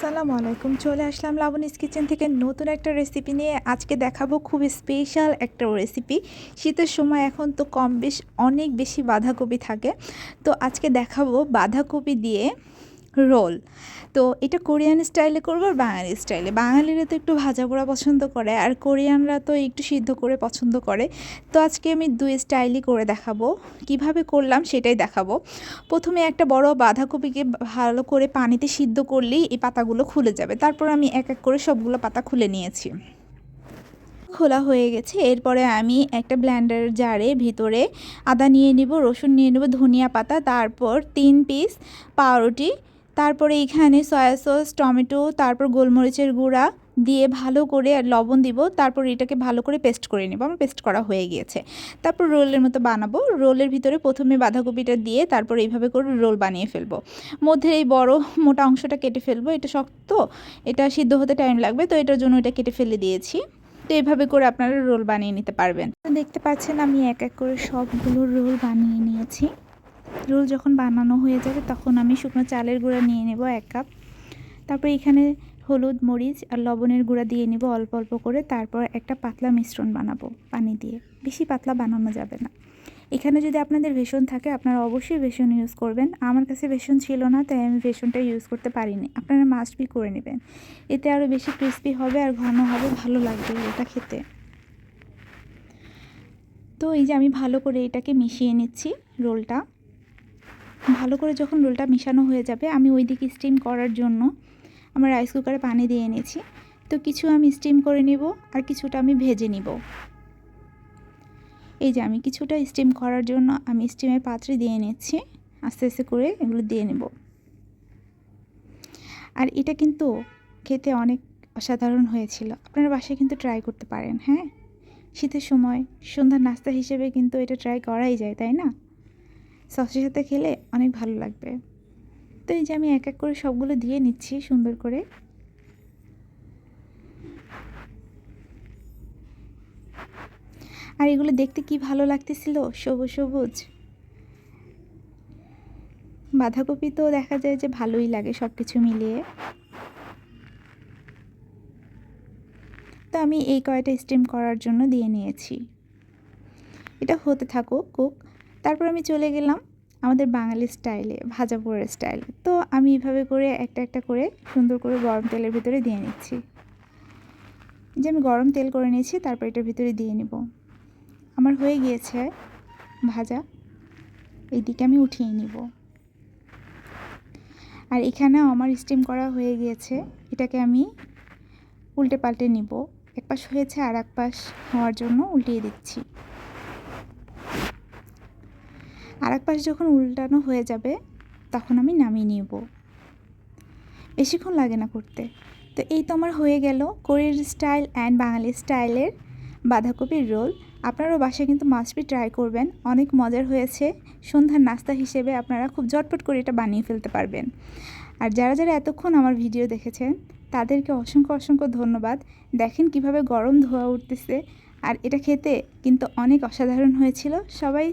আসসালামু আলাইকুম। চলে আসলাম লাবণীস কিচেন থেকে নতুন একটা রেসিপি নিয়ে। আজকে দেখাবো খুব স্পেশাল একটা রেসিপি শীতের সময় এখন তো কম বেশ, অনেক বেশি বাঁধাকপি থাকে। তো আজকে দেখাবো বাঁধাকপি দিয়ে রোল। তো এটা কোরিয়ান স্টাইলে করব আর বাঙালি স্টাইলে। বাঙালিরা তো একটু ভাজা পোড়া পছন্দ করে আর কোরিয়ানরা তো একটু সিদ্ধ করে পছন্দ করে। তো আজকে আমি দুই স্টাইলই করে দেখাবো। কীভাবে করলাম সেটাই দেখাবো। প্রথমে একটা বড় বাঁধাকপিকে ভালো করে পানিতে সিদ্ধ করলেই এই পাতাগুলো খুলে যাবে। তারপর আমি এক এক করে সবগুলো পাতা খুলে নিয়েছি। খোলা হয়ে গেছে। এরপরে আমি একটা ব্ল্যান্ডার জারে ভিতরে আদা নিয়ে নিব, রসুন নিয়ে নেব, ধনিয়া পাতা, তারপর তিন পিস পাউরুটি তারপরে এখানে সয়া সস টমেটো, তারপর গোলমরিচের গুঁড়া দিয়ে ভালো করে লবণ দিব। তারপর এটাকে ভালো করে পেস্ট করে নেব। আমার পেস্ট করা হয়ে গিয়েছে। তারপর রোলের মতো বানাবো। রোলের ভিতরে প্রথমে বাঁধাকপিটা দিয়ে তারপর এইভাবে করে রোল বানিয়ে ফেলব। মধ্যে এই বড় মোটা অংশটা কেটে ফেলব। এটা শক্ত, এটা সিদ্ধ হতে টাইম লাগবে। তো এটার জন্য এটা কেটে ফেলে দিয়েছি। তো এইভাবে করে আপনারা রোল বানিয়ে নিতে পারবেন। দেখতে পাচ্ছেন আমি এক এক করে সবগুলো রোল বানিয়ে নিয়েছি। রোল যখন বানানো হয়ে যাবে তখন আমি শুকনো চালের গুঁড়া নিয়ে নেব এক কাপ। তারপর এখানে হলুদ, মরিচ আর লবণের গুঁড়া দিয়ে নেব অল্প অল্প করে। তারপর একটা পাতলা মিশ্রণ বানাবো পানি দিয়ে। বেশি পাতলা বানানো যাবে না। এখানে যদি আপনাদের ভেষণ থাকে, আপনারা অবশ্যই ভেষণ ইউজ করবেন। আমার কাছে ভেষণ ছিল না, তাই আমি ভেষণটা ইউজ করতে পারিনি। আপনারা মাস্ট বি করে নেবেন। এতে আরও বেশি ক্রিস্পি হবে আর ঘন হবে, ভালো লাগবে এটা খেতে। তো এই যে আমি ভালো করে এটাকে মিশিয়ে নিচ্ছি রোলটা। ভালো করে যখন রোলটা মেশানো হয়ে যাবে, আমি ওই দিকে স্টিম করার জন্য আমার রাইস কুকারে পানি দিয়ে এনেছি। তো কিছু আমি স্টিম করে নিব আর কিছুটা আমি ভেজে নিব। এই যে আমি কিছুটা স্টিম করার জন্য আমি স্টিমের পাত্রে দিয়ে নিচ্ছি আস্তে আস্তে করে এগুলো দিয়ে নেব। আর এটা কিন্তু খেতে অনেক অসাধারণ হয়েছিল। আপনারা বাসায় কিন্তু ট্রাই করতে পারেন হ্যাঁ? শীতের সময় সন্ধ্যার নাস্তা হিসেবে কিন্তু এটা ট্রাই করাই যায়, তাই না? সসের সাথে খেলে অনেক ভালো লাগবে। তো এই যে আমি এক এক করে সবগুলো দিয়ে নিচ্ছি সুন্দর করে। আর এগুলো দেখতে কি ভালো লাগতেছিল? সবুজ সবুজ। বাঁধাকপি তো দেখা যায় যে ভালোই লাগে সব কিছু মিলিয়ে। তো আমি এই কয়টা স্টিম করার জন্য দিয়ে নিয়েছি। এটা হতে থাকুক কুক তারপর আমি চলে গেলাম আমাদের বাঙালি স্টাইলে, ভাজা পোড়ার স্টাইলে। তো আমি এইভাবে করে একটা একটা করে সুন্দর করে গরম তেলের ভিতরে দিয়ে নিচ্ছি। যে আমি গরম তেল করে নিয়েছি, তারপর এটার ভিতরে দিয়ে নিব। আমার হয়ে গিয়েছে ভাজা। এইদিকে আমি উঠিয়ে নিব। আর এখানেও আমার স্টিম করা হয়ে গিয়েছে। এটাকে আমি উল্টে পাল্টে নিব। এক পাশ হয়েছে আর এক পাশ হওয়ার জন্য উল্টিয়ে দিচ্ছি। আর এক পাশ যখন উল্টানো হয়ে যাবে, তখন আমি নামিয়ে নিব। বেশিক্ষণ লাগে না করতে। তো এই তো আমার হয়ে গেল কোরিয়ার স্টাইল অ্যান্ড বাঙালি স্টাইলের বাঁধাকপির রোল। আপনারাও বাসায় কিন্তু মাছবি ট্রাই করবেন। অনেক মজার হয়েছে। সন্ধ্যার নাস্তা হিসেবে আপনারা খুব ঝটপট করে এটা বানিয়ে ফেলতে পারবেন। আর যারা যারা এতক্ষণ আমার ভিডিও দেখেছেন, তাদেরকে অসংখ্য অসংখ্য ধন্যবাদ। দেখেন কীভাবে গরম ধোয়া উঠতেছে। আর এটা খেতে কিন্তু অনেক অসাধারণ হয়েছিল। সবাই